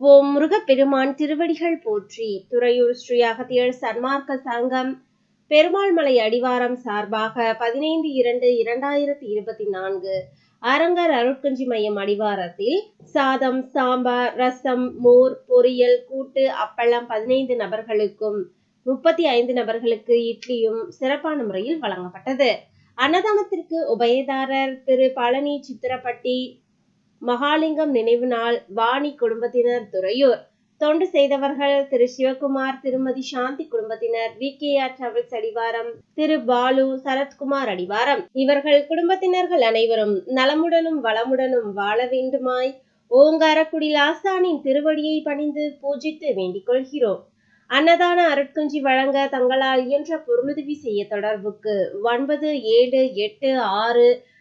ஓம் முருகப்பெருமான் திருவடிகள் போற்றி. துறையூர் ஸ்ரீ அகத்தியர் சன்மார்க்க சங்கம். பெருமாள்மலை அடிவாரம் சார்பாக பதினைந்து இரண்டு இரண்டாயிரத்தி இருபத்தி நான்கு அரங்கர் அருட்குஞ்சி மையம் அடிவாரத்தில் சாதம் சாம்பார் ரசம் மோர் பொரியல் கூட்டு அப்பளம் பதினைந்து நபர்களுக்கும் முப்பத்தி ஐந்து நபர்களுக்கு இட்லியும் சிறப்பான முறையில் வழங்கப்பட்டது. அன்னதானத்திற்கு உபயதாரர் திரு பழனி சித்திரப்பட்டி மகாலிங்கம் நினைவு நாள் வாணி குடும்பத்தினர் துறையூர். தொண்டு செய்தவர்கள் திரு சிவகுமார் திருமதி சாந்தி குடும்பத்தினர் வி. கே. ஆர். டிராவல்ஸ் அடிவாரம் திரு பாலு சரத்குமார் அடிவாரம். இவர்கள் குடும்பத்தினர்கள் அனைவரும் நலமுடனும் வளமுடனும் வாழ வேண்டுமாய் ஓங்காரக்குடி லாசானின் திருவடியை பணிந்து பூஜித்து வேண்டிக் கொள்கிறோம். அன்னதான அருட்குஞ்சி வழங்க தங்களால் இயன்ற பொருளுதவி செய்ய தொடர்புக்கு ஒன்பது ஏழு எட்டு ஆறு